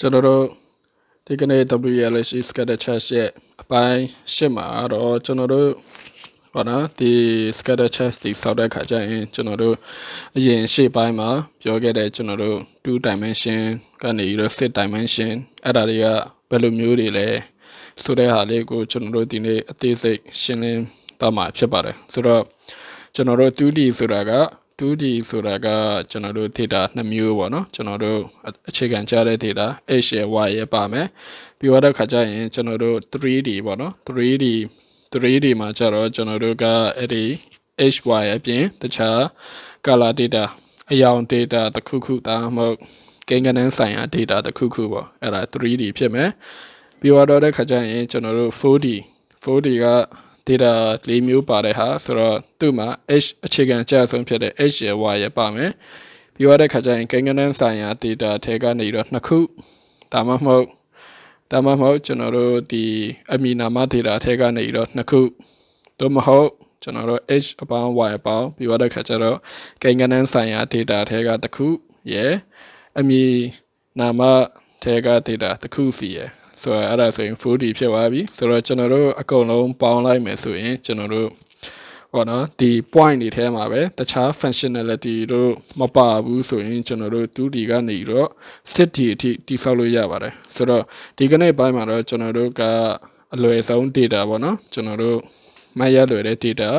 ကျွန်တော်တို့ဒီကနေ့ WLC scatter chart ရဲ့အပိုင်းရှစ်မှာတော့ကျွန်တော်တို့ဟောနော်ဒီ scatter chart ဒီစောက်တဲ့ခါကျရင်ကျွန်တော်တို့အရင်ရှေ့ပိုင်းမှာပြောခဲ့တဲ့ကျွန်တော်တို့2 dimension ကနေပြီးတော့6 dimension အဲ့ဒါတွေကဘယ်လိုမျိုးတွေလဲဆိုတဲ့ဟာလေးကိုကျွန်တော်တို့ဒီနေ့အသေးစိတ်ရှင်းလင်းတော့မှာဖြစ်ပါတယ်ဆိုတော့ကျွန်တော်တို့ 2D ဆိုတာက 2D ဆိုတာကကျွန်တော်တို့ data နှစ်မျိုးပေါ့နော်ကျွန်တော်တို့အခြေခံကြတဲ့ data h ရယ် y ရယ်ပါမယ်ပြီးတော့ခါကျရင်ကျွန်တော်တို့ 3D ပေါ့နော် 3D 3D မှာကျတော့ကျွန်တော်တို့ကအဲ့ဒီ h y အပြင်တခြား color data အယောင် data တစ်ခုခုဒါမှမဟုတ်ကိန်းဂဏန်းဆိုင်ရာ data တစ်ခုခုပေါ့အဲ့ဒါ 3D ဖြစ်မယ်ပြီးတော့တဲ့ခါကျရင်ကျွန်တော်တို့ 4D 4D က data ၄မျိုးပါတဲ့ဟာဆိုတော့သူ့မှာ h အခြေခံအကျဆုံးဖြစ်တဲ့ h ရယ် y ရယ်ပါမယ်ပြီးတော့တဲ့ခါကျရင်ကိန်းဂဏန်းဆိုင်ရာ data ထဲကနေတော့နှစ်ခုဒါမှမဟုတ်ဒါမှမဟုတ်ကျွန်တော်တို့ဒီအမီနာမ data ထဲကနေတော့နှစ်ခုသို့မဟုတ်ကျွန်တော်တို့ h အပေါင်း y အပေါင်းပြီးတော့တဲ့ခါကျတော့ကိန်းဂဏန်းဆိုင်ရာ data ထဲကတစ်ခုရယ်အမီနာမထဲက data တစ်ခုစီရယ် ဆိုတော့အဲ့ဒါဆိုရင် 4D ဖြစ်သွားပြီဆိုတော့ကျွန်တော်တို့အကုန်လုံးပေါင်းလိုက်မယ်ဆိုရင်ကျွန်တော်တို့ဟောနော်ဒီ point တွေထဲမှာပဲတခြား functionality တို့မပါဘူးဆိုရင်ကျွန်တော်တို့ 2D ကနေတော့ 6D အထိတိဆောက်လို့ရပါတယ်ဆိုတော့ဒီကနေ့ပိုင်းမှာတော့ကျွန်တော်တို့ကအလွယ်ဆုံး data ပေါ့နော်ကျွန်တော်တို့မှတ်ရလွယ်တဲ့ data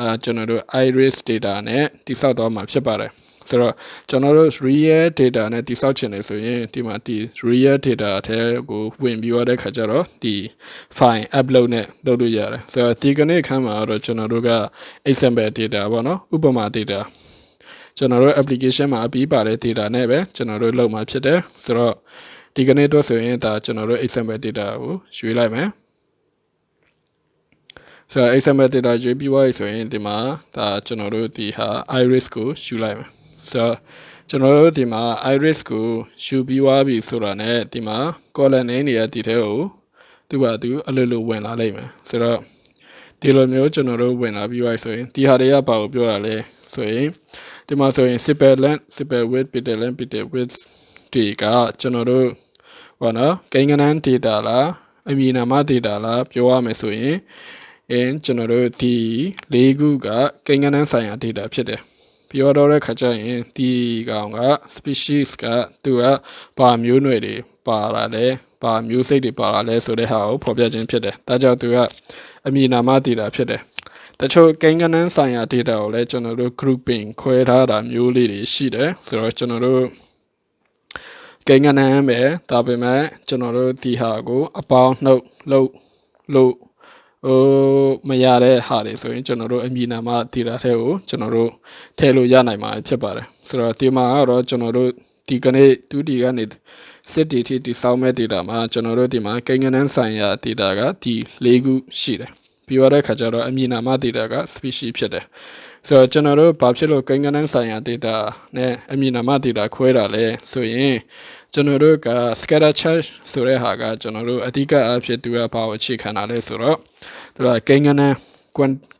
အာကျွန်တော်တို့ iris data နဲ့တိဆောက်သွားမှာဖြစ်ပါတယ် ဆိုတော့ကျွန်တော်တို့ real data နဲ့တိစောက်ချင်တယ်ဆိုရင်ဒီမှာဒီ real data အထဲကိုဝင်ပြီးရတဲ့ခါကျတော့ဒီ file upload နဲ့လုပ်လို့ရတယ်ဆိုတော့ဒီကနေ့ခန်းမှာတော့ကျွန်တော်တို့က example data ပေါ့နော်ဥပမာ data ကျွန်တော်တို့ application မှာအပြီးပါတဲ့ data နဲ့ပဲကျွန်တော်တို့လုပ်မှာဖြစ်တယ်ဆိုတော့ဒီကနေ့တော့ဆိုရင်ဒါကျွန်တော်တို့ example data ကိုရွေးလိုက်မယ်ဆိုတော့ example data ရွေးပြီးသွားပြီဆိုရင်ဒီမှာဒါကျွန်တော်တို့ဒီဟာ iris ကိုယူလိုက်မယ် ဆိုတော့ကျွန်တော်တို့ဒီမှာ iris ကိုယူပြီးွားပြီဆိုတာနဲ့ဒီမှာ column name တွေကဒီထဲကိုသူ့ဘာသူအလိုလိုဝင်လာလိမ့်မယ်ဆိုတော့ဒီလိုမျိုးကျွန်တော်တို့ဝင်လာပြီးွားဆိုရင်ဒီဟာတွေကဘာကိုပြောတာလဲဆိုရင်ဒီမှာဆိုရင် simple length simple width bit length bit width တွေကကျွန်တော်တို့ဟောနော်ကိန်းဂဏန်း data လားအမည်နာမ data လားပြောရမယ်ဆိုရင်အင်းကျွန်တော်တို့ဒီ၄ခုကကိန်းဂဏန်းဆိုင်ရာ data ဖြစ်တယ် ပြောတော့တဲ့ခါကျရင်ဒီကောင်က species ကသူကဘာမျိုးနွယ်တွေပါလာလဲဘာမျိုးစိတ်တွေပါလာလဲဆိုတဲ့ဟာကိုဖော်ပြခြင်းဖြစ်တယ်ဒါကြောင့်သူကအမည်နာမ data ဖြစ်တယ်တချို့ကိန်းဂဏန်းဆိုင်ရာ data ကိုလည်းကျွန်တော်တို့ grouping ခွဲထားတာမျိုးလေးတွေရှိတယ်ဆိုတော့ကျွန်တော်တို့ကိန်းဂဏန်းပဲဒါပေမဲ့ကျွန်တော်တို့ဒီဟာကိုအပေါင်းနှုတ်လို့လို့ ဟိုမရတဲ့ဟာတွေဆိုရင်ကျွန်တော်တို့အမည်နာမ data ထဲကိုကျွန်တော်တို့ထည့်လို့ရနိုင်မှာဖြစ်ပါတယ်ဆိုတော့ဒီမှာကတော့ကျွန်တော်တို့ဒီကနေ့ 2D ကနေစစ်တီတီဒီစောင်းမဲ့ data မှာကျွန်တော်တို့ဒီမှာကိန်းဂဏန်းဆိုင်ရာ data ကဒီ၄ခုရှိတယ်ပြီးတော့တဲ့ခါကျတော့အမည်နာမ data က species ဖြစ်တယ် ဆိုတော့ကျွန်တော်တို့ဘာဖြစ်လို့ကိန်းဂဏန်းဆိုင်ရာ data နဲ့အမည်နာမ data ခွဲတာလဲဆိုရင်ကျွန်တော်တို့က scatter chart ဆိုတဲ့ဟာကကျွန်တော်တို့အဓိကအဖြစ်သူကဘာကိုအခြေခံတာလဲဆိုတော့သူကကိန်းဂဏန်း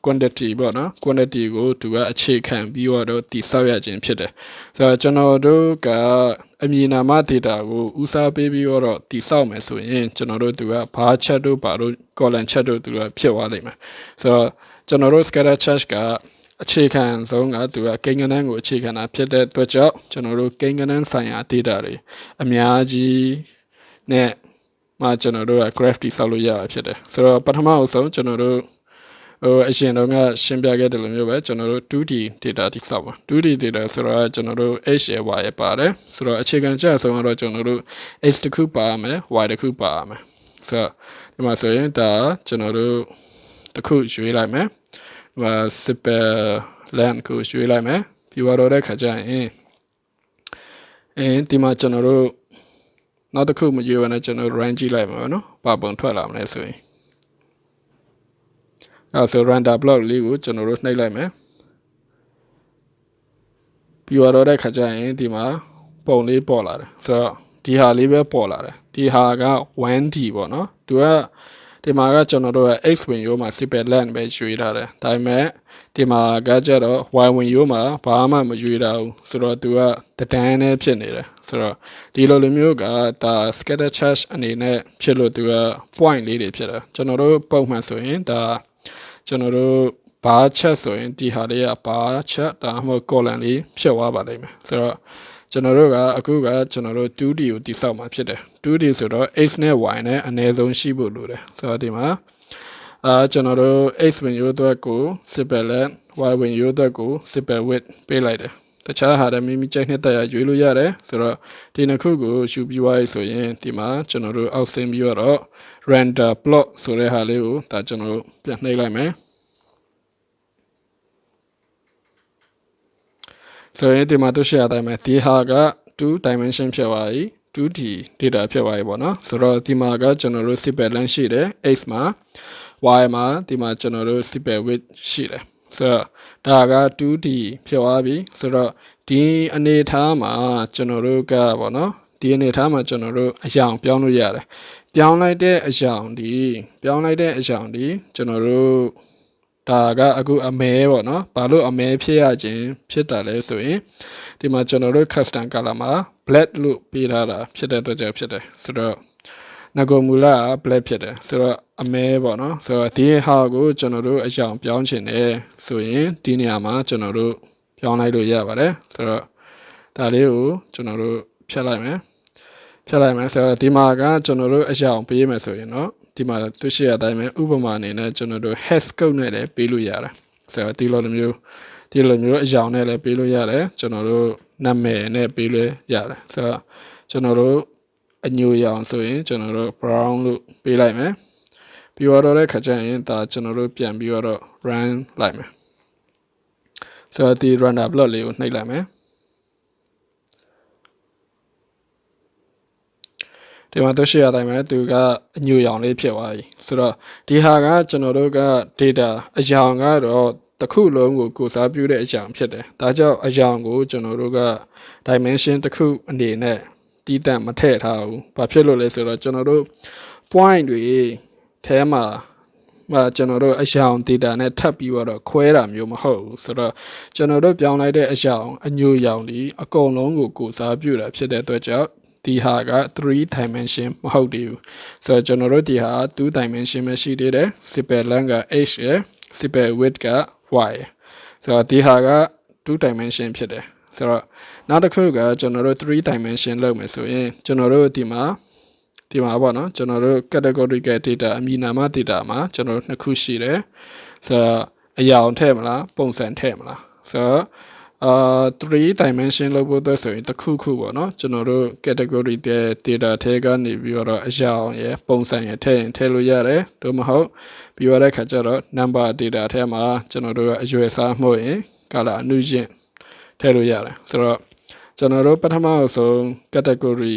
quantity ပေါ့နော် quantity ကိုသူကအခြေခံပြီးတော့တိဆောက်ရခြင်းဖြစ်တယ်ဆိုတော့ကျွန်တော်တို့ကအမည်နာမ data ကိုဦးစားပေးပြီးတော့တိဆောက်မယ်ဆိုရင်ကျွန်တော်တို့သူကဘာ chat တို့ဘာတို့ column chat တို့သူကဖြစ်သွားလိမ့်မယ်ဆိုတော့ကျွန်တော်တို့ scatter chart က အခြေခံဆုံးကသူကကိန်းဂဏန်းကိုအခြေခံတာဖြစ်တဲ့အတွက်ကြောင့်ကျွန်တော်တို့ကိန်းဂဏန်းဆိုင်ရာ data တွေအများကြီးနဲ့မှကျွန်တော်တို့က graph တိဆောက်လို့ရတာဖြစ်တယ်ဆိုတော့ပထမအဆုံးကျွန်တော်တို့ဟိုအရင်တော့ကရှင်းပြခဲ့တယ်လို့မျိုးပဲကျွန်တော်တို့ 2D data တိဆောက်ပါ 2D data ဆိုတော့ကျွန်တော်တို့ h ရ y ရပါတယ်ဆိုတော့အခြေခံကျအဆုံးကတော့ကျွန်တော်တို့ x တစ်ခုပါမယ် y တစ်ခုပါမယ်ဆိုတော့ဒီမှာဆိုရင်ဒါကျွန်တော်တို့တစ်ခုရွေးလိုက်မယ် ဒီမှာ super land ကိုရွေးလိုက်မယ်ပြီးတော့တဲ့ခါကျရင်အင်းဒီမှာကျွန်တော်တို့နောက်တစ်ခုမရွေးဘဲနဲ့ကျွန်တော် run ကြည့်လိုက်မှာနော်ဘာပုံထွက်လာမလဲဆိုရင်အဲဆို render block လေးကိုကျွန်တော်တို့နှိပ်လိုက်မယ်ပြီးတော့တဲ့ခါကျရင်ဒီမှာပုံလေးပေါ်လာတယ်ဆိုတော့ဒီဟာလေးပဲပေါ်လာတယ်ဒီဟာက 1D ပေါ့နော်သူက ဒီမှာကကျွန်တော်တို့က x win ရိုးမှာ super land ပဲရွှေ့ထားတယ်ဒါပေမဲ့ဒီမှာကကြတော့ y ဝင်ရိုးမှာဘာမှမရွေးတာဘူးဆိုတော့သူကတဒန်းနဲ့ဖြစ်နေတယ်ဆိုတော့ဒီလိုလိုမျိုးကဒါ scatter charge အနေနဲ့ဖြစ်လို့သူက point လေးတွေဖြစ်တယ်ကျွန်တော်တို့ပုံမှန်ဆိုရင်ဒါကျွန်တော်တို့ဘာချက်ဆိုရင်ဒီဟာလေးကဘာချက်ဒါမှမဟုတ် column လေးဖြစ်သွားပါလိမ့်မယ်ဆိုတော့ ကျွန်တော်တို့ကအခုကကျွန်တော်တို့ 2D ကိုတိစောက်မှာဖြစ်တယ် 2D ဆိုတော့ x နဲ့ y နဲ့အနည်းဆုံးရှိဖို့လိုတယ်ဆိုတော့ဒီမှာအာကျွန်တော်တို့ x ဝင်ရိုးအတွက်ကို simple length y ဝင်ရိုးအတွက်ကို simple width ပေးလိုက်တယ်တခြားဟာလည်းမိမိကြိုက်နှစ်တက်ရရွေးလို့ရတယ်ဆိုတော့ဒီနှစ်ခုကိုယူပြီးသွားပြီဆိုရင်ဒီမှာကျွန်တော်တို့အောက်ဆင်းပြီးတော့ render plot ဆိုတဲ့ဟာလေးကိုဒါကျွန်တော်တို့ပြန်နှိပ်လိုက်မယ် ဆိုရင်ဒီမှာတို့ရှိရတိုင်းမှာဒီဟာက2 dimension ဖြစ်သွားပြီ 2D data ဖြစ်သွားပြီပေါ့နော်ဆိုတော့ဒီမှာကကျွန်တော်တို့ simple length ရှိတယ် x မှာ y မှာဒီမှာကျွန်တော်တို့ simple width ရှိတယ်ဆိုတော့ဒါက 2D ဖြစ်သွားပြီဆိုတော့ဒီအနေထားမှာကျွန်တော်တို့ကပေါ့နော်ဒီအနေထားမှာကျွန်တော်တို့အယောင်ပြောင်းလို့ရတယ်ပြောင်းလိုက်တဲ့အယောင်ဒီပြောင်းလိုက်တဲ့အယောင်ဒီကျွန်တော်တို့ ဒါကအခုအမဲပေါ့နော်ဘာလို့အမဲဖြစ်ရခြင်းဖြစ်တာလဲဆိုရင်ဒီမှာကျွန်တော်တို့ custom color မှာ black လို့ပေးထားတာဖြစ်တဲ့အတွက်ကြောင့်ဖြစ်တယ်ဆိုတော့ငကိုမူလက black ဖြစ်တယ်ဆိုတော့အမဲပေါ့နော်ဆိုတော့ဒီဟာကိုကျွန်တော်တို့အယောင်ပြောင်းချင်တယ်ဆိုရင်ဒီနေရာမှာကျွန်တော်တို့ပြောင်းလိုက်လို့ရပါတယ်ဆိုတော့ဒါလေးကိုကျွန်တော်တို့ဖြတ်လိုက်မယ် ဖြတ်လိုက်မယ်ဆိုတော့ဒီမှာကကျွန်တော်တို့အရာအောင်ပေးမယ်ဆိုရင်တော့ဒီမှာသူရှိရတိုင်းပဲဥပမာအနေနဲ့ကျွန်တော်တို့ hash code နဲ့လည်းပေးလို့ရတာဆိုတော့ဒီလိုမျိုးဒီလိုမျိုးအရာအောင်နဲ့လည်းပေးလို့ရတယ်ကျွန်တော်တို့နာမည်နဲ့ပေးလို့ရတယ်ဆိုတော့ကျွန်တော်တို့အညိုရောင်ဆိုရင်ကျွန်တော်တို့ brown လို့ပေးလိုက်မယ်ပြီးတော့တဲ့ခါကျရင်ဒါကျွန်တော်တို့ပြန်ပြီးတော့ run လိုက်မယ်ဆိုတော့ဒီ runner block လေးကိုနှိပ်လိုက်မယ် ဒီမှာတို့ရှိရတိုင်းမှာသူကအညူရောင်လေးဖြစ်သွားပြီဆိုတော့ဒီဟာကကျွန်တော်တို့က data အယောင်ကတော့တစ်ခုလုံးကိုကိုစားပြုတဲ့အကြောင်းဖြစ်တယ်။ဒါကြောင့်အကြောင်းကိုကျွန်တော်တို့က dimension တစ်ခုအနေနဲ့တီးတန့်မထည့်ထားဘူး။ဘာဖြစ်လို့လဲဆိုတော့ကျွန်တော်တို့ point တွေထဲမှာမှာကျွန်တော်တို့အယောင် data နဲ့ထပ်ပြီးတော့ခွဲတာမျိုးမဟုတ်ဘူးဆိုတော့ကျွန်တော်တို့ပြောင်းလိုက်တဲ့အယောင်အညိုရောင်ဒီအကုန်လုံးကိုကိုစားပြုတာဖြစ်တဲ့အတွက်ကြောင့် ဒီဟာက3 dimension မဟုတ်သေးဘူးဆိုတော့ကျွန်တော်တို့ဒီဟာ2 dimension ပဲရှိသေးတယ် simple length က h ရယ် simple width က y ဆိုတော့ဒီဟာက2 dimension ဖြစ်တယ်ဆိုတော့နောက်တစ်ခုကကျွန်တော်တို့3 dimension လုပ်မယ်ဆိုရင်ကျွန်တော်တို့ဒီမှာဒီမှာပေါ့နော်ကျွန်တော်တို့ categorical data အမည်နာမ data မှာကျွန်တော်တို့နှစ်ခုရှိတယ်ဆိုတော့အရာအောင်ထည့်မလားပုံစံထည့်မလားဆိုတော့ အာ3 dimension လောက်ဖို့အတွက်ဆိုရင်တစ်ခုခုပေါ့နော်ကျွန်တော်တို့ category တဲ့ data ထဲကနေပြီးတော့အရာအောင်ရယ်ပုံစံရယ်ထည့်ရင်ထည့်လို့ရတယ်တို့မဟုတ်ပြီးရတဲ့ခါကျတော့ number data ထဲမှာကျွန်တော်တို့ကအရွယ်စားမှုရင် color အနုချင်းထည့်လို့ရတယ်ဆိုတော့ကျွန်တော်တို့ပထမဆုံး category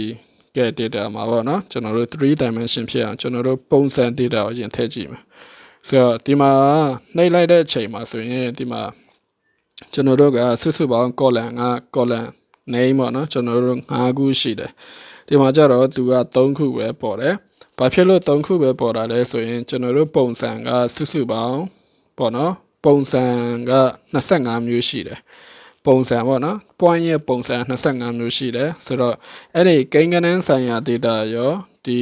က data မှာပေါ့နော်ကျွန်တော်တို့3 dimension ဖြစ်အောင်ကျွန်တော်တို့ပုံစံ data ကိုရင်ထည့်ကြည့်မယ်ဆိုတော့ဒီမှာနှိပ်လိုက်တဲ့အချိန်မှာဆိုရင်ဒီမှာ ကျွန်တော်တို့ကစုစုပေါင်း column က column name ပေါ့နော်ကျွန်တော်တို့5ခုရှိတယ်ဒီမှာကျတော့သူက3ခုပဲပေါ်တယ်ဘာဖြစ်လို့3ခုပဲပေါ်တာလဲဆိုရင်ကျွန်တော်တို့ပုံစံကစုစုပေါင်းပေါ့နော်ပုံစံက25မျိုးရှိတယ်ပုံစံပေါ့နော် point ရဲ့ပုံစံ25မျိုးရှိတယ်ဆိုတော့အဲ့ဒီကိန်းကနန်းဆိုင်ရာ data ရောဒီ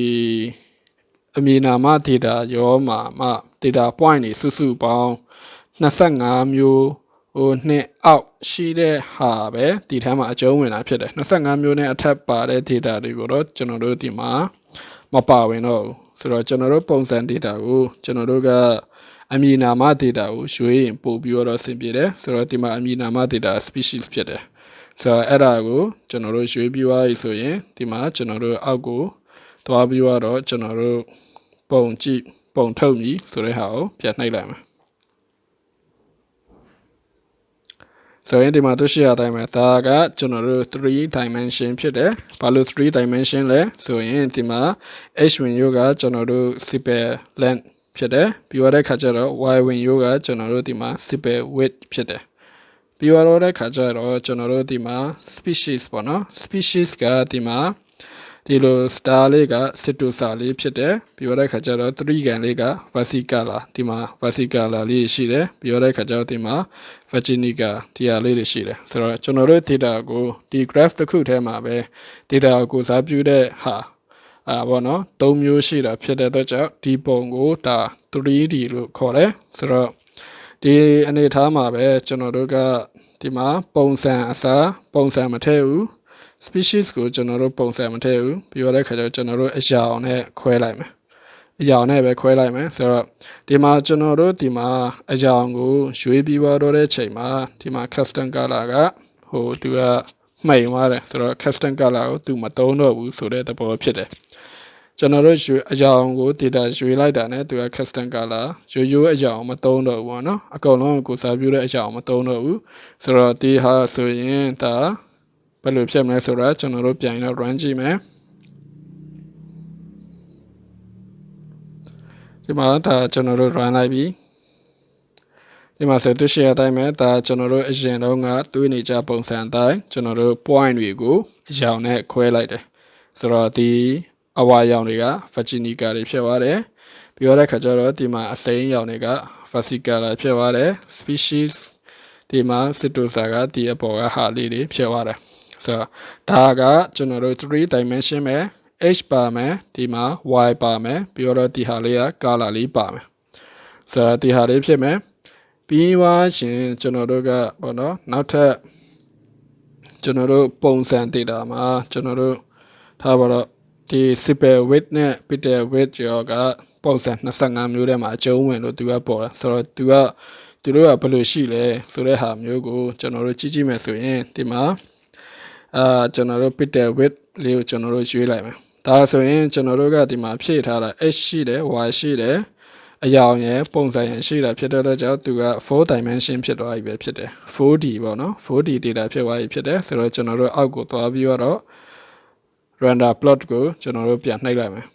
အမည်နာမ data ရောမှာမှ data point တွေစုစုပေါင်း25မျိုး ဟိုနှစ်အောက်ရှိတဲ့ဟာပဲဒီထဲမှာအကျုံးဝင်တာဖြစ်တယ်25မျိုးနဲ့အထက်ပါတဲ့ data တွေကိုတော့ကျွန်တော်တို့ဒီမှာမပါဝင်တော့ဘူးဆိုတော့ကျွန်တော်တို့ပုံစံ data ကိုကျွန်တော်တို့ကအမည်နာမ data ကိုရွေးရင်ပို့ပြီးတော့ဆင်ပြေတယ်ဆိုတော့ဒီမှာအမည်နာမ data species ဖြစ်တယ်ဆိုတော့အဲ့ဒါကိုကျွန်တော်တို့ရွေးပြီးသွားပြီဆိုရင်ဒီမှာကျွန်တော်တို့အောက်ကိုသွားပြီးတော့ကျွန်တော်တို့ပုံကြည့်ပုံထုတ်ပြီဆိုတဲ့ဟာကိုပြန်နှိပ်လိုက်မယ် ဆိုရင်ဒီမှာသူရှိရတိုင်းမှာဒါကကျွန်တော်တို့3 dimension ဖြစ်တယ်ဘာလို့3 dimension လဲဆိုရင်ဒီမှာ h win ရိုးကကျွန်တော်တို့ simple length ဖြစ်တယ်ပြီးတော့တဲ့ခါကျတော့ y win ရိုးကကျွန်တော်တို့ဒီမှာ simple width ဖြစ်တယ်ပြီးတော့တဲ့ခါကျတော့ကျွန်တော်တို့ဒီမှာ species ပေါ့နော် species ကဒီမှာ ဒီလို star လေးက situsa လေးဖြစ်တယ်ပြီးတော့တဲ့ခါကျတော့3ကန်လေးက versicolor ဒီမှာ versicolor လေးရှိတယ်ပြီးတော့တဲ့ခါကျတော့ဒီမှာ vaginica ဒီဟာလေးတွေရှိတယ်ဆိုတော့ကျွန်တော်တို့ data ကိုဒီ graph တစ်ခုထဲမှာပဲ data ကိုစားပြုတဲ့ဟာအာဘောနော်၃မျိုးရှိတာဖြစ်တဲ့အတွက်ကြောင့်ဒီပုံကိုဒါ 3D လို့ခေါ်တယ်ဆိုတော့ဒီအနေထားမှာပဲကျွန်တော်တို့ကဒီမှာပုံစံအစားပုံစံမထည့်ဘူး species ကိုကျွန်တော်တို့ပုံစံမထည့်ဘူးပြီးတော့တဲ့ခါကျတော့ကျွန်တော်တို့အရာအောင်နဲ့ခွဲလိုက်မယ်အရာအောင်နဲ့ပဲခွဲလိုက်မယ်ဆိုတော့ဒီမှာကျွန်တော်တို့ဒီမှာအရာအောင်ကိုရွေးပြီးတော့တဲ့ချိန်မှာဒီမှာ custom color ကဟိုသူကမှိန်သွားတယ်ဆိုတော့ custom color ကိုသူမသုံးတော့ဘူးဆိုတဲ့သဘောဖြစ်တယ်ကျွန်တော်တို့ရွေအရာအောင်ကို data ရွေလိုက်တာနဲ့သူက custom color ရိုးရိုးအရာအောင်မသုံးတော့ဘူးပေါ့နော်အကုန်လုံးကိုစားပြုတဲ့အရာအောင်မသုံးတော့ဘူးဆိုတော့ဒီဟာဆိုရင်ဒါ ဘယ်လိုဖြစ်မလဲဆိုတော့ကျွန်တော်တို့ပြန်တော့ run ကြည့်မယ်ဒီမှာဒါကျွန်တော်တို့ run လိုက်ပြီဒီမှာဆိုသူရှိရတိုင်းမဲ့ဒါကျွန်တော်တို့အရင်တော့ကသွေးနေကြပုံစံအတိုင်းကျွန်တော်တို့ point တွေကိုအရောင်နဲ့ခွဲလိုက်တယ်ဆိုတော့ဒီအဝါရောင်တွေက vaginica တွေဖြစ်သွားတယ်ပြီးတော့တဲ့ခါကျတော့ဒီမှာအစိမ်းရောင်တွေက vesicular ဖြစ်သွားတယ် species ဒီမှာ cytosa ကဒီအပေါ်ကဟာလေးတွေဖြစ်သွားတယ် ဆိုတော့ဒါကကျွန်တော်တို့3 dimension ပဲ h ပါမယ်ဒီမှာ y ပါမယ်ပြီးတော့ဒီဟာလေးက color လေးပါမယ်ဆိုတော့ဒီဟာလေးဖြစ်မယ်ပြီးသွားရှင်ကျွန်တော်တို့ကဘောနော်နောက်ထပ်ကျွန်တော်တို့ပုံစံ data မှာကျွန်တော်တို့ထားပါတော့ဒီ super width နဲ့ pixel width ကျော်ကပုံစံ25မျိုးထဲမှာအကျုံးဝင်လို့သူကပေါ်တာဆိုတော့သူကသူတို့ကဘယ်လိုရှိလဲဆိုတဲ့ဟာမျိုးကိုကျွန်တော်တို့ကြည့်ကြည့်မယ်ဆိုရင်ဒီမှာ အာကျွန်တော်တို့ pixel width လေးကိုကျွန်တော်တို့ရွေးလိုက်မယ်ဒါဆိုရင်ကျွန်တော်တို့ကဒီမှာဖြည့်ထားတာ h ရှိတယ် y ရှိတယ်အယောင်ရယ်ပုံစံရယ်ရှိတာဖြစ်တဲ့အတွက်ကြောင့်သူက4 dimension ဖြစ်သွားပြီပဲဖြစ်တယ် 4D ပေါ့နော် 4D data ဖြစ်သွားပြီဖြစ်တယ်ဆိုတော့ကျွန်တော်တို့အောက်ကိုသွားပြီးတော့ render plot ကိုကျွန်တော်တို့ပြန်နှိပ်လိုက်မယ်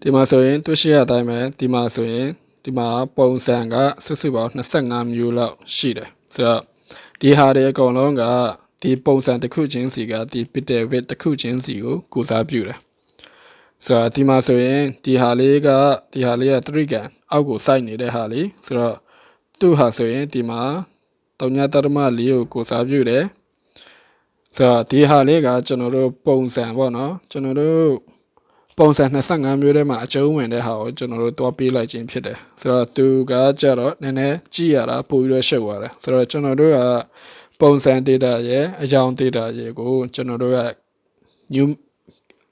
ဒီမှာဆိုရင်တွေ့ရှိရတဲ့အတိုင်းပဲဒီမှာဆိုရင်ဒီမှာပုံစံကစုစုပေါင်း25မျိုးလောက်ရှိတယ်ဆိုတော့ ဒီဟာတွေအကုန်လုံးကဒီပုံစံတစ်ခုချင်းစီကဒီ pixel width တစ်ခုချင်းစီကိုကိုစားပြုတယ်ဆိုတော့ဒီမှာဆိုရင်ဒီဟာလေးကဒီဟာလေးက3ကန်အောက်ကိုစိုက်နေတဲ့ဟာလေးဆိုတော့သူ့ဟာဆိုရင်ဒီမှာ3.4ကိုကိုစားပြုတယ်ဆိုတော့ဒီဟာလေးကကျွန်တော်တို့ပုံစံပေါ့နော်ကျွန်တော်တို့ ပုံစံ25မျိုးထဲမှာအကျုံးဝင်တဲ့ဟာကိုကျွန်တော်တို့တွားပေးလိုက်ခြင်းဖြစ်တယ်ဆိုတော့သူကကြတော့နည်းနည်းကြည့်ရတာပိုပြီးတော့ရှုပ်သွားတယ်ဆိုတော့ကျွန်တော်တို့ကပုံစံ data ရဲ့အကြောင်း data ရဲ့ကိုကျွန်တော်တို့က new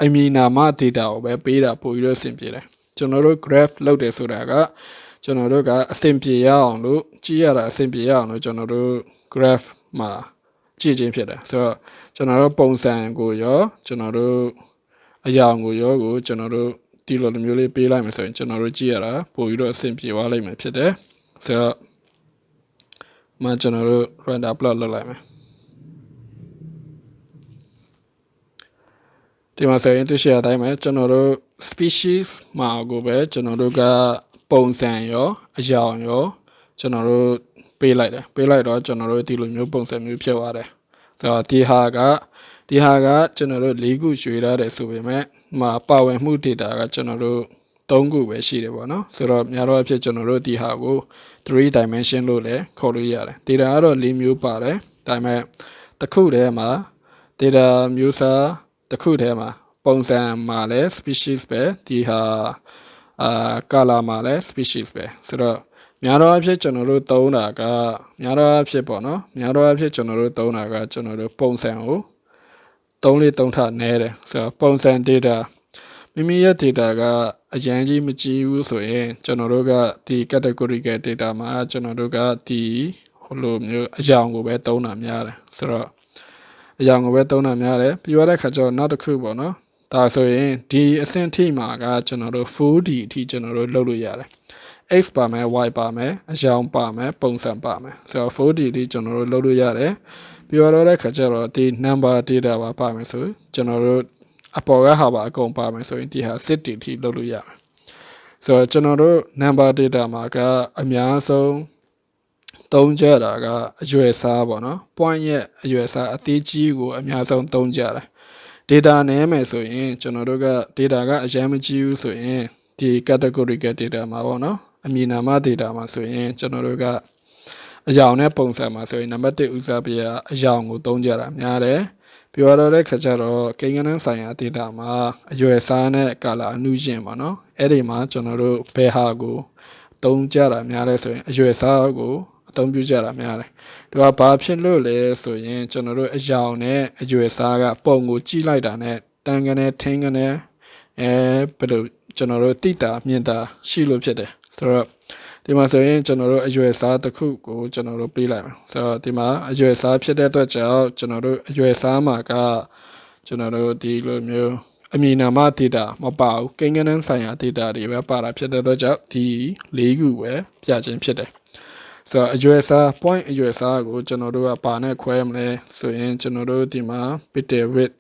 အမီနာမ data ကိုပဲပေးတာပိုပြီးတော့အဆင်ပြေတယ်ကျွန်တော်တို့ graph လုပ်တယ်ဆိုတာကကျွန်တော်တို့ကအဆင်ပြေရအောင်လို့ကြည့်ရတာအဆင်ပြေရအောင်လို့ကျွန်တော်တို့ graph မှာကြည့်ခြင်းဖြစ်တယ်ဆိုတော့ကျွန်တော်တို့ပုံစံကိုရောကျွန်တော်တို့ အရာကိုရောကိုကျွန်တော်တို့ဒီလိုမျိုးလေးပေးလိုက်မယ်ဆိုရင်ကျွန်တော်တို့ကြည့်ရတာပိုပြီးတော့အဆင်ပြေသွားလိမ့်မယ်ဖြစ်တယ်ဆိုတော့မှကျွန်တော်တို့ render plot လုပ်လိုက်မယ်ဒီမှာဆိုရင်သူရှိရတိုင်းမှာကျွန်တော်တို့ species မှာကိုပဲကျွန်တော်တို့ကပုံစံရောအရာရောကျွန်တော်တို့ပေးလိုက်တယ်ပေးလိုက်တော့ကျွန်တော်တို့ဒီလိုမျိုးပုံစံမျိုးဖြစ်သွားတယ်ဆိုတော့ဒီဟာက ဒီဟာကကျွန်တော်တို့၄ခုရွှေထားတယ်ဆိုပေမဲ့မှာပါဝင်မှု data ကကျွန်တော်တို့၃ခုပဲရှိတယ်ပေါ့နော်ဆိုတော့များတော့အဖြစ်ကျွန်တော်တို့ဒီဟာကို3 dimension လို့လည်းခေါ်လို့ရတယ် data ကတော့၄မျိုးပါတယ်ဒါပေမဲ့တစ်ခုတည်းမှာ data မျိုးစားတစ်ခုတည်းမှာပုံစံမှာလည်း species ပဲဒီဟာအာ color မှာလည်း species ပဲဆိုတော့များတော့အဖြစ်ကျွန်တော်တို့သုံးတာကများတော့အဖြစ်ပေါ့နော်များတော့အဖြစ်ကျွန်တော်တို့သုံးတာကကျွန်တော်တို့ပုံစံကို 3လေး3ထနဲတယ်ဆိုတော့ပုံစံ data မိမိရဲ့ data ကအရန်ကြီးမကြည့်ဘူးဆိုရင်ကျွန်တော်တို့ကဒီ categorical data မှာကျွန်တော်တို့ကဒီဟိုလိုမျိုးအယောင်ကိုပဲသုံးတာများတယ်ဆိုတော့အယောင်ကိုပဲသုံးတာများတယ်ပြီးရတဲ့ခါကျတော့နောက်တစ်ခုပေါ့နော်ဒါဆိုရင်ဒီအဆင့်ထိမှာကကျွန်တော်တို့ 4D အထိကျွန်တော်တို့လုပ်လို့ရတယ် x ပါမယ် y ပါမယ်အယောင်ပါမယ်ပုံစံပါမယ်ဆိုတော့ 4D အထိကျွန်တော်တို့လုပ်လို့ရတယ် ပြီးတော့တဲ့ခါကျတော့ဒီ number data ပါပါမယ်ဆိုကျွန်တော်တို့အပေါ်ကဟာပါအကုန်ပါမယ်ဆိုရင်ဒီဟာ city အထိလုပ်လို့ရမယ်ဆိုတော့ကျွန်တော်တို့ number data မှာကအများဆုံးသုံးကြတာကအရွယ်စားပေါ့နော် point ရဲ့အရွယ်စားအသေးကြီးကိုအများဆုံးသုံးကြတယ် data နည်းမယ်ဆိုရင်ကျွန်တော်တို့က data ကအရင်မကြီးဘူးဆိုရင်ဒီ categorical data မှာပေါ့နော်အမည်နာမ data မှာဆိုရင်ကျွန်တော်တို့က အယောင်နဲ့ပုံစံမှာဆိုရင်နံပါတ်1ဦးစားပေးကအယောင်ကိုသုံးကြတာများတယ်ပြောရတဲ့ခါကျတော့ကိန်းဂဏန်းဆိုင်ရာ data မှာအရွယ်စားနဲ့ကာလာအနုရှင်ပေါ့နော်အဲ့ဒီမှာကျွန်တော်တို့ဘယ်ဟာကိုသုံးကြတာများလဲဆိုရင်အရွယ်စားကိုအသုံးပြုကြတာများတယ်။ဒီကဘာဖြစ်လို့လဲဆိုရင်ကျွန်တော်တို့အယောင်နဲ့အရွယ်စားကပုံကိုကြည့်လိုက်တာနဲ့တန်ကနေထင်းကနေအဲဘယ်လိုကျွန်တော်တို့တိတာမြင်တာရှိလို့ဖြစ်တယ်။ဆိုတော့ ဒီမှာဆိုရင်ကျွန်တော်တို့အရွယ်စားတစ်ခုကိုကျွန်တော်တို့ပေးလိုက်မယ်။ဆိုတော့ဒီမှာအရွယ်စားဖြစ်တဲ့အတွက်ကြောင့်ကျွန်တော်တို့အရွယ်စားမှာကကျွန်တော်တို့ဒီလိုမျိုးအမည်နာမ data မပါဘူးကိန်းဂဏန်းဆိုင်ရာ data တွေပဲပါတာဖြစ်တဲ့အတွက်ကြောင့်ဒီ၄ခုပဲပြခြင်းဖြစ်တယ်ဆိုတော့အရွယ်စား point အရွယ်စားကိုကျွန်တော်တို့ကပါနဲ့ခွဲမလဲဆိုရင်ကျွန်တော်တို့ဒီမှာ bit width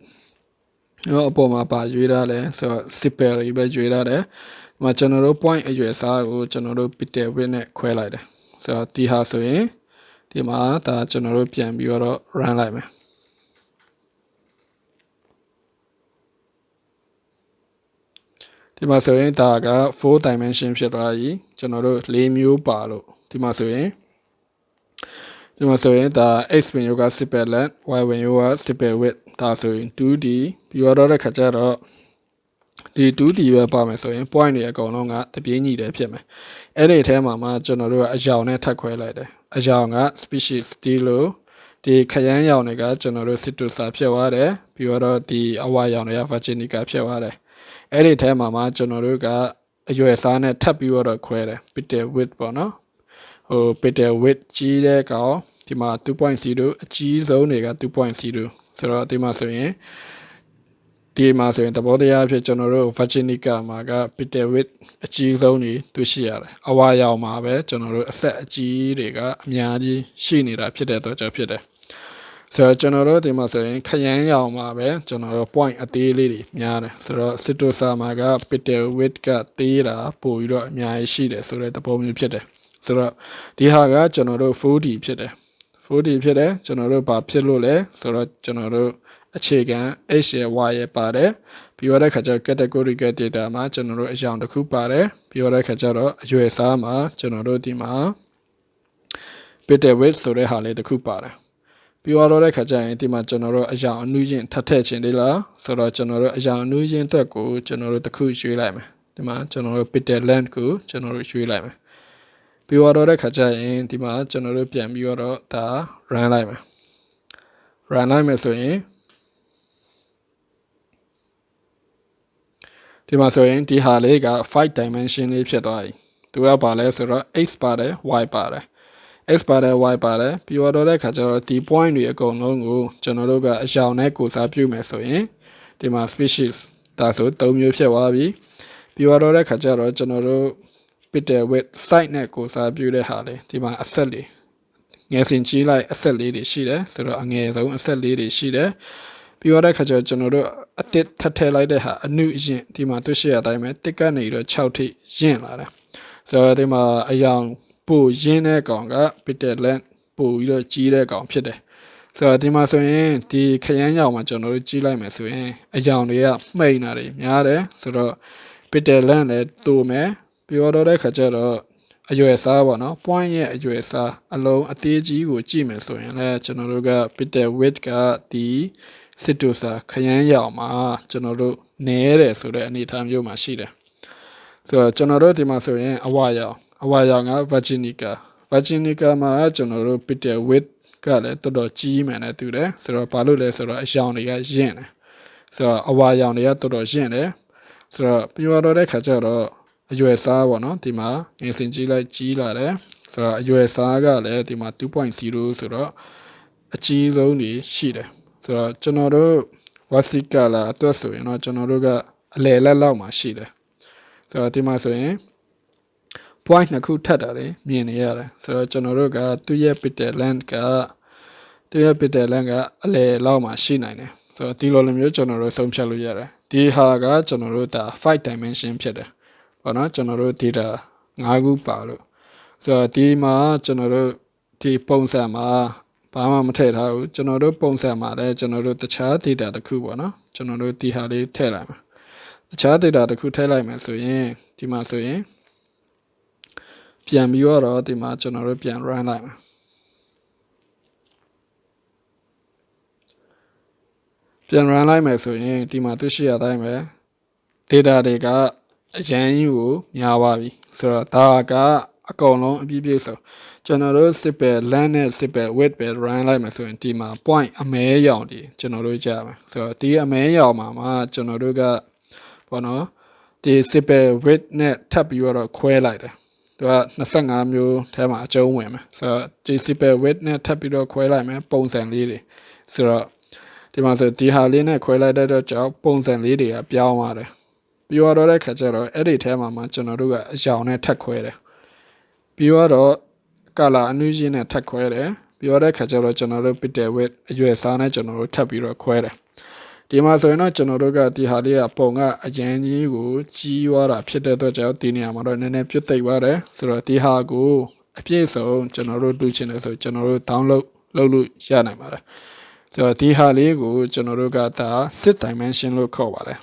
ရောအပေါ်မှာပါရွေးထားတယ်ဆိုတော့ sipel တွေပဲရွေးထားတယ် ဒီမှာကျွန်တော်တို့ point အရွယ်စားကိုကျွန်တော်တို့ bit width နဲ့ခွဲလိုက်တယ်ဆိုတော့ဒီဟာဆိုရင်ဒီမှာဒါကျွန်တော်တို့ပြန်ပြီးတော့ run လိုက်မယ်ဒီမှာဆိုရင်ဒါက4 dimension ဖြစ်သွားပြီကျွန်တော်တို့၄မျိုးပါလို့ဒီမှာဆိုရင်ဒီမှာဆိုရင်ဒါ x ဝင်ယောက simple length y ဝင်ယောက simple width ဒါဆိုရင် 2d ပြီးတော့တဲ့ခါကျတော့ ဒီ 2d ပဲပါမယ်ဆိုရင် point တွေအကုန်လုံးကတပြေးညီတယ်ဖြစ်မယ်အဲ့ဒီအထဲမှာမှကျွန်တော်တို့ကအယောင်နဲ့ထပ်ခွဲလိုက်တယ်အယောင်က species ဒီလိုဒီခရမ်းရောင်တွေကကျွန်တော်တို့ situsa ဖြစ်သွားတယ်ပြီးတော့ဒီအဝါရောင်တွေက virginica ဖြစ်သွားတယ်အဲ့ဒီထဲမှာမှကျွန်တော်တို့ကအရွယ်စားနဲ့ထပ်ပြီးတော့ခွဲတယ် bitter width ပေါ့နော်ဟို bitter width ကြီးတဲ့ကောင်ဒီမှာ2.0အကြီးဆုံးတွေက2.0ဆိုတော့ဒီမှာဆိုရင် ဒီမှာဆိုရင်သဘောတရားဖြစ်ကျွန်တော်တို့ Virginica မှာက bitter width အကြီးဆုံးတွေတွေ့ရှိရတယ်အဝါရောင်မှာပဲကျွန်တော်တို့အဆက်အကြီးတွေကအများကြီးရှိနေတာဖြစ်တဲ့အတွက်ကြောင့်ဖြစ်တယ်ဆိုတော့ကျွန်တော်တို့ဒီမှာဆိုရင်ခရမ်းရောင်မှာပဲကျွန်တော်တို့ point အသေးလေးတွေများတယ်ဆိုတော့ Citosa မှာက bitter width ကသေးတာပိုပြီးတော့အများကြီးရှိတယ်ဆိုတဲ့သဘောမျိုးဖြစ်တယ်ဆိုတော့ဒီဟာကကျွန်တော်တို့ 4D ဖြစ်တယ် 4D ဖြစ်တယ်ကျွန်တော်တို့ဘာဖြစ်လို့လဲဆိုတော့ကျွန်တော်တို့ အခြေခံ H ရ Y ရပါတယ်ပြီးတော့တဲ့ခါကျ categorical data မှာကျွန်တော်တို့အယောင်တစ်ခုပါတယ်ပြီးတော့တဲ့ခါကျတော့အရွယ်စားမှာကျွန်တော်တို့ဒီမှာ bit width ဆိုတဲ့ဟာလေးတစ်ခုပါတယ်ပြီးတော့တဲ့ခါကျရင်ဒီမှာကျွန်တော်တို့အယောင်အနုချင်းထပ်ထည့်ခြင်းလေးလားဆိုတော့ကျွန်တော်တို့အယောင်အနုချင်းအတွက်ကိုကျွန်တော်တို့တစ်ခုရွေးလိုက်မယ်ဒီမှာကျွန်တော်တို့ bit length ကိုကျွန်တော်တို့ရွေးလိုက်မယ်ပြီးတော့တဲ့ခါကျရင်ဒီမှာကျွန်တော်တို့ပြန်ပြီးတော့ဒါ run လိုက်မယ် run လိုက်မယ်ဆိုရင် ဒီမှာဆိုရင်ဒီဟာလေးက5 dimension လေးဖြစ်သွားပြီသူကပါလဲဆိုတော့ x ပါတယ် y ပါတယ် x ပါတယ် y ပါတယ်ပြီးတော့တဲ့ခါကျတော့ဒီ point တွေအကုန်လုံးကိုကျွန်တော်တို့ကအရောင်နဲ့ကိုစားပြုမယ်ဆိုရင်ဒီမှာ species ဒါဆို၃မျိုးဖြစ်သွားပြီပြီးတော့တဲ့ခါကျတော့ကျွန်တော်တို့ bitter with site နဲ့ကိုစားပြုတဲ့ဟာလေဒီမှာအဆက်လေးငယ်စဉ်ကြီးလိုက်အဆက်လေးတွေရှိတယ်ဆိုတော့အငယ်ဆုံးအဆက်လေးတွေရှိတယ် ပြီးတော့တဲ့ခါကျတော့ကျွန်တော်တို့အတစ်ထပ်ထည့်လိုက်တဲ့ဟာအနုရင်ဒီမှာတွေ့ရှိရတိုင်းပဲတစ်ကနေတော့6ထိရင်လာတယ်ဆိုတော့ဒီမှာအယောင်ပိုရင်းတဲ့ကောင်က bitter length ပိုပြီးတော့ကြီးတဲ့ကောင်ဖြစ်တယ်ဆိုတော့ဒီမှာဆိုရင်ဒီခရမ်းရောင်မှာကျွန်တော်တို့ကြီးလိုက်မယ်ဆိုရင်အယောင်တွေကမှိန်တာတွေများတယ်ဆိုတော့ bitter length လည်းတူမယ်ပြောတော့တဲ့ခါကျတော့အရွယ်စားပေါ့နော် point ရဲ့အရွယ်စားအလုံးအသေးကြီးကိုကြည့်မယ်ဆိုရင်လည်းကျွန်တော်တို့က bitter width ကဒီ စစ်တူစာခရမ်းရောင်မှာကျွန်တော်တို့နဲတယ်ဆိုတဲ့အနေအထားမျိုးမှာရှိတယ်ဆိုတော့ကျွန်တော်တို့ဒီမှာဆိုရင်အဝါရောင်အဝါရောင်က Virginica Virginica မှာကျွန်တော်တို့ bitter width ကလည်းတော်တော်ကြီးမှန်တယ်တူတယ်ဆိုတော့ဘာလို့လဲဆိုတော့အရောင်တွေကရင့်တယ်ဆိုတော့အဝါရောင်တွေကတော်တော်ရင့်တယ်ဆိုတော့ပြောရတော့တဲ့ခါကျတော့အရွယ်စားပေါ့နော်ဒီမှာငယ်စင်ကြီးလိုက်ကြီးလာတယ်ဆိုတော့အရွယ်စားကလည်းဒီမှာ2.0ဆိုတော့အကြီးဆုံးနေရှိတယ် ဆိုတော့ကျွန်တော်တို့ vertical လာအတွက်ဆိုရင်တော့ကျွန်တော်တို့ကအလယ်လက်လောက်မှာရှိတယ်ဆိုတော့ဒီမှာဆိုရင် point နှစ်ခုထပ်တာလေမြင်နေရတယ်ဆိုတော့ကျွန်တော်တို့ကသူ့ရဲ့ bitter length ကသူ့ရဲ့ bitter length ကအလယ်လောက်မှာရှိနိုင်တယ်ဆိုတော့ဒီလိုလိုမျိုးကျွန်တော်တို့ဆုံးဖြတ်လို့ရတယ်ဒီဟာကကျွန်တော်တို့ဒါ5 dimension ဖြစ်တယ်ပေါ့နော်ကျွန်တော်တို့ data 5ခုပါလို့ဆိုတော့ဒီမှာကျွန်တော်တို့ဒီပုံစံမှာ ဘာမှမထည့်ထားဘူးကျွန်တော်တို့ပုံစံမှာလည်းကျွန်တော်တို့တခြား data တစ်ခုပေါ့နော်ကျွန်တော်တို့ဒီဟာလေးထည့်လိုက်မှာတခြား data တစ်ခုထည့်လိုက်မယ်ဆိုရင်ဒီမှာဆိုရင်ပြန်ပြီးတော့ဒီမှာကျွန်တော်တို့ပြန် run လိုက်မှာပြန် run လိုက်မယ်ဆိုရင်ဒီမှာတွေ့ရှိရတိုင်းပဲ data တွေကအရန်ကြီးကိုများသွားပြီဆိုတော့ဒါက အကုန်လုံးအပြည့်ပြည့်စုံကျွန်တော်တို့စစ်ပဲ land နဲ့စစ်ပဲ width ပဲ run လိုက်မယ်ဆိုရင်ဒီမှာ point အမဲရောင်ဒီကျွန်တော်တို့ကြားမယ်ဆိုတော့ဒီအမဲရောင်မှာမှာကျွန်တော်တို့ကဘောနော်ဒီစစ်ပဲ width နဲ့ထပ်ပြီးတော့ခွဲလိုက်တယ်သူက25မျိုးထဲမှာအကျုံးဝင်မယ်ဆိုတော့ဒီစစ်ပဲ width နဲ့ထပ်ပြီးတော့ခွဲလိုက်မယ်ပုံစံလေးတွေဆိုတော့ဒီမှာဆိုဒီဟာလေးနဲ့ခွဲလိုက်တဲ့တော့ကြောင့်ပုံစံလေးတွေကပြောင်းသွားတယ်ပြီးတော့တဲ့ခါကျတော့အဲ့ဒီထဲမှာမှကျွန်တော်တို့ကအယောင်နဲ့ထပ်ခွဲတယ် ပြီးတော့ကလာအနုရှင်နဲ့ထပ်ခွဲတယ်ပြီးတော့တဲ့ခါကျတော့ကျွန်တော်တို့ pixel width အရွယ်စားနဲ့ကျွန်တော်တို့ထပ်ပြီးတော့ခွဲတယ်ဒီမှာဆိုရင်တော့ကျွန်တော်တို့ကဒီဟာလေးကပုံကအရင်ကြီးကိုကြီးသွားတာဖြစ်တဲ့အတွက်ကြောင့်ဒီနေရာမှာတော့နည်းနည်းပြတ်သိပ်သွားတယ်ဆိုတော့ဒီဟာကိုအပြည့်စုံကျွန်တော်တို့လုပ်ချင်တယ်ဆိုကျွန်တော်တို့ download လုပ်လို့ရနိုင်ပါတယ်ဆိုတော့ဒီဟာလေးကိုကျွန်တော်တို့ကဒါ sit dimension လို့ခေါ်ပါတယ်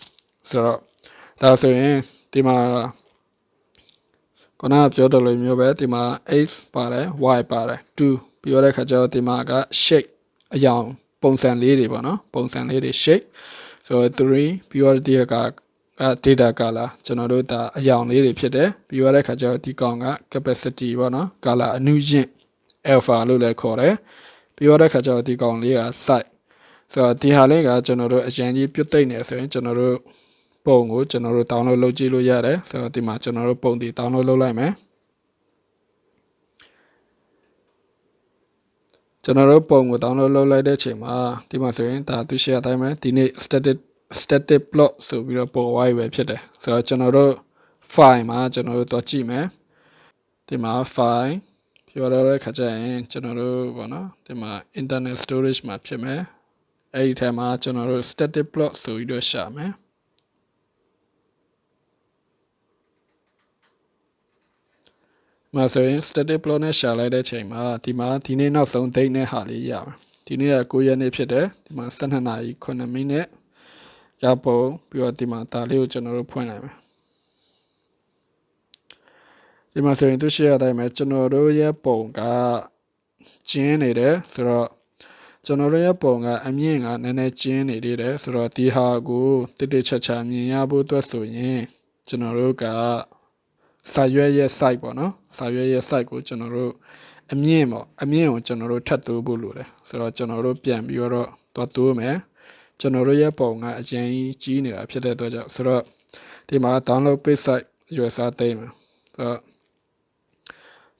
ဆိုတော့ဒါဆိုရင်ဒီမှာ ခုနကပြောတယ်လို့မျိုးပဲဒီမှာ x ပါတယ် y ပါတယ်2ပြီးတော့တဲ့ခါကျတော့ဒီမှာက shape အယောင်ပုံစံလေးတွေပေါ့နော်ပုံစံလေးတွေ shape ဆိုတော့3ပြီးတော့ဒီကက data color ကျွန်တော်တို့ဒါအယောင်လေးတွေဖြစ်တယ်ပြီးတော့တဲ့ခါကျတော့ဒီကောင်က capacity ပေါ့နော် color အနုရင့် alpha လို့လည်းခေါ်တယ်ပြီးတော့တဲ့ခါကျတော့ဒီကောင်လေးက size ဆိုတော့ဒီဟာလေးကကျွန်တော်တို့အရင်ကြီးပြုတ်သိမ့်နေဆိုရင်ကျွန်တော်တို့ ပုံကိုကျွန်တော်တို့ download လုပ်ကြည့်လို့ရတယ်ဆိုတော့ဒီမှာကျွန်တော်တို့ပုံဒီ download လုပ်လိုက်မယ်ကျွန်တော်တို့ပုံကို download လုပ်လိုက်တဲ့အချိန်မှာဒီမှာဆိုရင်ဒါသူရှေ့အတိုင်းပဲဒီနေ့ static static plot ဆိုပြီးတော့ပုံဝိုင်းပဲဖြစ်တယ်ဆိုတော့ကျွန်တော်တို့ file မှာကျွန်တော်တို့တော့ကြည့်မယ်ဒီမှာ file ပြောရတဲ့ခါကျရင်ကျွန်တော်တို့ပေါ့နော်ဒီမှာ internet storage မှာဖြစ်မယ်အဲ့ဒီထဲမှာကျွန်တော်တို့ static plot ဆိုပြီးတော့ရှာမယ် မှာဆိုရင် static plot နဲ့ရှာလိုက်တဲ့ချိန်မှာဒီမှာဒီနေ့နောက်ဆုံး date နဲ့ဟာလေးရမယ်ဒီနေ့က9ရက်နေ့ဖြစ်တယ်ဒီမှာ12နာရီ9မိနစ်ရပုံပြီးတော့ဒီမှာဒါလေးကိုကျွန်တော်တို့ဖွင့်လိုက်မယ်ဒီမှာဆိုရင်သူရှိရတိုင်းမှာကျွန်တော်တို့ရဲ့ပုံကကျင်းနေတယ်ဆိုတော့ကျွန်တော်တို့ရဲ့ပုံကအမြင့်ကနည်းနည်းကျင်းနေသေးတယ်ဆိုတော့ဒီဟာကိုတိတိကျကျမြင်ရဖို့အတွက်ဆိုရင်ကျွန်တော်တို့က စာရွက်ရဲ့ site ပေါ့နော်စာရွက်ရဲ့ site ကိုကျွန်တော်တို့အမြင့်ပေါ့အမြင့်ကိုကျွန်တော်တို့ထပ်တိုးဖို့လိုတယ်ဆိုတော့ကျွန်တော်တို့ပြန်ပြီးတော့တော့တိုးမယ်ကျွန်တော်တို့ရဲ့ပုံကအရင်ကြီးနေတာဖြစ်တဲ့အတွက်ကြောင့်ဆိုတော့ဒီမှာ download page site ရွယ်စားသိမ်းမယ်ဆိုတော့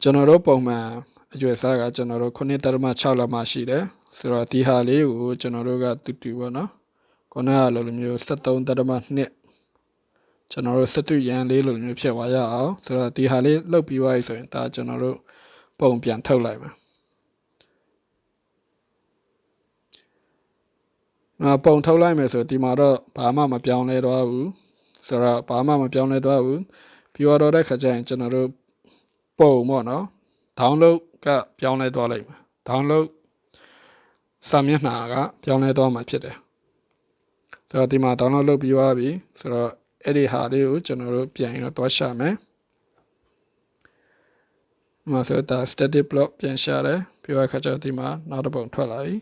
ကျွန်တော်တို့ပုံမှန်အရွယ်စားကကျွန်တော်တို့9.6လောက်မှရှိတယ်ဆိုတော့ဒီဟာလေးကိုကျွန်တော်တို့ကတူတူပေါ့နော်ခုနကလိုလိုမျိုး73.2 ကျွန်တော်တို့စတုရန်လေးလိုမျိုးဖြစ်သွားရအောင်ဆိုတော့ဒီဟာလေးလုတ်ပြီးသွားပြီဆိုရင်ဒါကျွန်တော်တို့ပုံပြန်ထုတ်လိုက်မှာငါပုံထုတ်လိုက်မယ်ဆိုဒီမှာတော့ဘာမှမပြောင်းလဲတော့ဘူးဆိုတော့ဘာမှမပြောင်းလဲတော့ဘူးပြီးတော့တဲ့ခါကျရင်ကျွန်တော်တို့ပုံပေါ့နော် download ကပြောင်းလဲသွားလိုက်မှာ download စာမျက်နှာကပြောင်းလဲသွားမှာဖြစ်တယ်ဆိုတော့ဒီမှာ download လုပ်ပြီးသွားပြီဆိုတော့ အဲ့ဒီဟာလေးကိုကျွန်တော်တို့ပြန်ရင်တော့သွားရှာမယ်ဒီမှာဆိုတော့ static block ပြန်ရှာတယ်ပြီးတော့ခါကျတော့ဒီမှာနောက်တစ်ပုံထွက်လာပြီ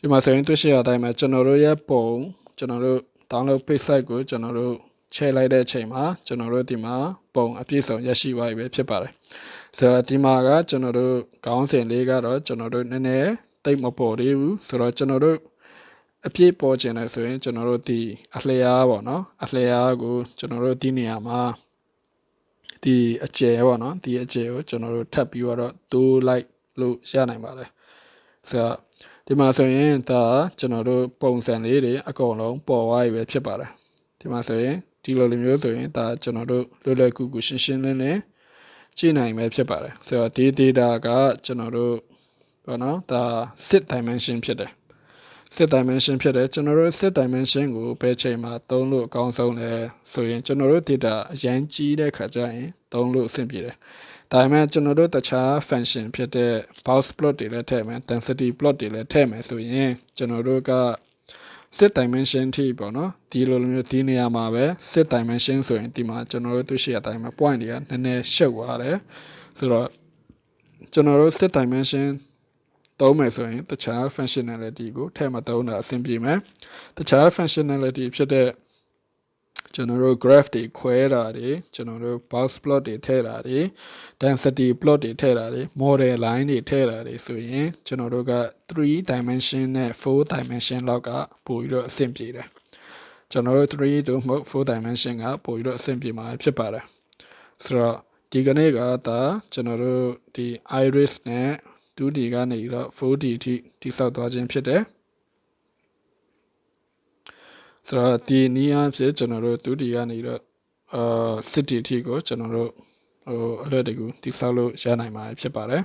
ဒီမှာဆိုရင်တွေ့ရှိရတဲ့အတိုင်းမှာကျွန်တော်တို့ရဲ့ပုံကျွန်တော်တို့ download page site ကိုကျွန်တော်တို့ချဲလိုက်တဲ့အချိန်မှာကျွန်တော်တို့ဒီမှာပုံအပြည့်စုံရရှိသွားပြီပဲဖြစ်ပါတယ်ဆိုတော့ဒီမှာကကျွန်တော်တို့ခေါင်းစဉ်လေးကတော့ကျွန်တော်တို့နည်းနည်းတိတ်မပေါ်သေးဘူးဆိုတော့ကျွန်တော်တို့ အပြည့်ပေါ်ကျင်တယ်ဆိုရင်ကျွန်တော်တို့ဒီအလျားပေါ့နော်အလျားကိုကျွန်တော်တို့ဒီနေရာမှာဒီအကျယ်ပေါ့နော်ဒီအကျယ်ကိုကျွန်တော်တို့ထပ်ပြီးတော့တိုးလိုက်လို့ရနိုင်ပါတယ်ဆိုတော့ဒီမှာဆိုရင်ဒါကျွန်တော်တို့ပုံစံလေးတွေအကုန်လုံးပေါ်သွားပြီပဲဖြစ်ပါတယ်ဒီမှာဆိုရင်ဒီလိုလိုမျိုးဆိုရင်ဒါကျွန်တော်တို့လွယ်လွယ်ကူကူရှင်းရှင်းလင်းလင်းကြည့်နိုင်ပဲဖြစ်ပါတယ်ဆိုတော့ဒီ data ကကျွန်တော်တို့ဘောနော်ဒါ sit dimension ဖြစ်တယ် set dimension ဖြစ်တယ်ကျွန်တော်တို့ set dimension ကိုဘယ်ချိန်မှာသုံးလို့အကောင်းဆုံးလဲဆိုရင်ကျွန်တော်တို့ data အရင်ကြီးတဲ့ခါကျရင်သုံးလို့အဆင်ပြေတယ်ဒါပေမဲ့ကျွန်တော်တို့တခြား function ဖြစ်တဲ့ box plot တွေလည်းထည့်မယ် density plot တွေလည်းထည့်မယ်ဆိုရင်ကျွန်တော်တို့က set dimension ထိပေါ့နော်ဒီလိုလိုမျိုးဒီနေရာမှာပဲ set dimension ဆိုရင်ဒီမှာကျွန်တော်တို့တွေ့ရှိရတိုင်းမှာ point တွေကနည်းနည်းရှုပ်သွားတယ်ဆိုတော့ကျွန်တော်တို့ set dimension သုံးမယ်ဆိုရင်တခြား functionality ကိုထည့်မသုံးတာအဆင်ပြေမယ်တခြား functionality ဖြစ်တဲ့ကျွန်တော်တို့ graph တွေခွဲတာတွေကျွန်တော်တို့ box plot တွေထည့်တာတွေ density plot တွေထည့်တာတွေ model line တွေထည့်တာတွေဆိုရင်ကျွန်တော်တို့က3 dimension နဲ့4 dimension လောက်ကပို့ပြီးတော့အဆင်ပြေတယ်ကျွန်တော်တို့3တို့မဟုတ်4 dimension ကပို့ပြီးတော့အဆင်ပြေမှာဖြစ်ပါတယ်ဆိုတော့ဒီကနေ့ကဒါကျွန်တော်တို့ဒီ iris နဲ့ 2D ကနေတော့ 4D အထိတိဆောက်သွားခြင်းဖြစ်တယ်ဆိုတော့ဒီနည်းအားဖြင့်ကျွန်တော်တို့ 2D ကနေတော့အာ city အထိကိုကျွန်တော်တို့ဟိုအလွတ်တကူတိဆောက်လို့ရနိုင်မှာဖြစ်ပါတယ်